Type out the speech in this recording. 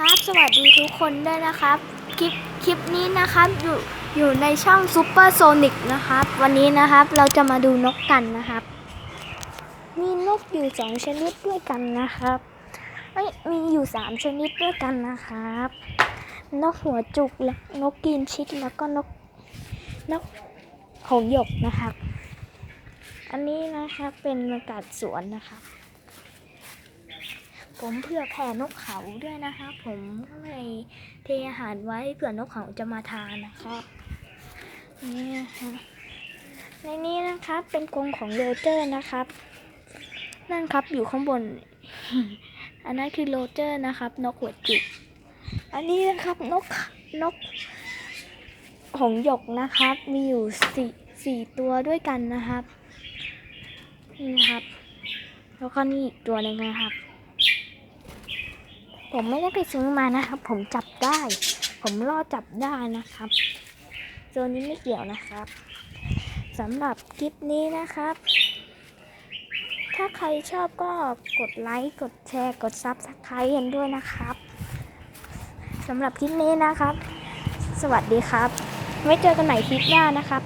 ครับ สวัสดีทุกคนด้วยนะครับ คลิป คลิปนี้นะครับ อยู่ อยู่ในช่องซูเปอร์โซนิกนะครับ วันนี้นะครับ เราจะมาดูนกกันนะครับ มีนกอยู่สองชนิดด้วยกันนะครับเอ้ย มีอยู่สามชนิดด้วยกันนะครับ นกหัวจุกและนกกรีนชิดแล้วก็นก นกหงหยกนะครับ อันนี้นะครับเป็นอากาศสวนนะครับ ผมเผื่อแผ่นกเขาด้วยนะครับผมก็เลยเทอาหารไว้เผื่อนกเขาจะมาทานนะครับนี่นะคะในนี้นะครับเป็นกรงของโรเจอร์นะครับ นั่นครับอยู่ข้างบน อันนั้นคือโรเจอร์นะครับ นกหัวจุกอันนี้นะครับนกนกหงหยกนะครับ มีอยู่สี่สี่ตัวด้วยกันนะครับนี่นะครับ แล้วก็นี่อีกตัวหนึ่งนะครับ ผมไม่ได้ไปซื้อมานะครับ ผมจับได้ ผมล่อจับได้นะครับโซนนี้ไม่เกี่ยวนะครับสำหรับคลิปนี้นะครับ ถ้าใครชอบก็กดไลค์ กดแชร์ กดซับสไครต์กันด้วยนะครับสำหรับคลิปนี้นะครับ สวัสดีครับ ไว้เจอกันใหม่คลิปหน้านะครับ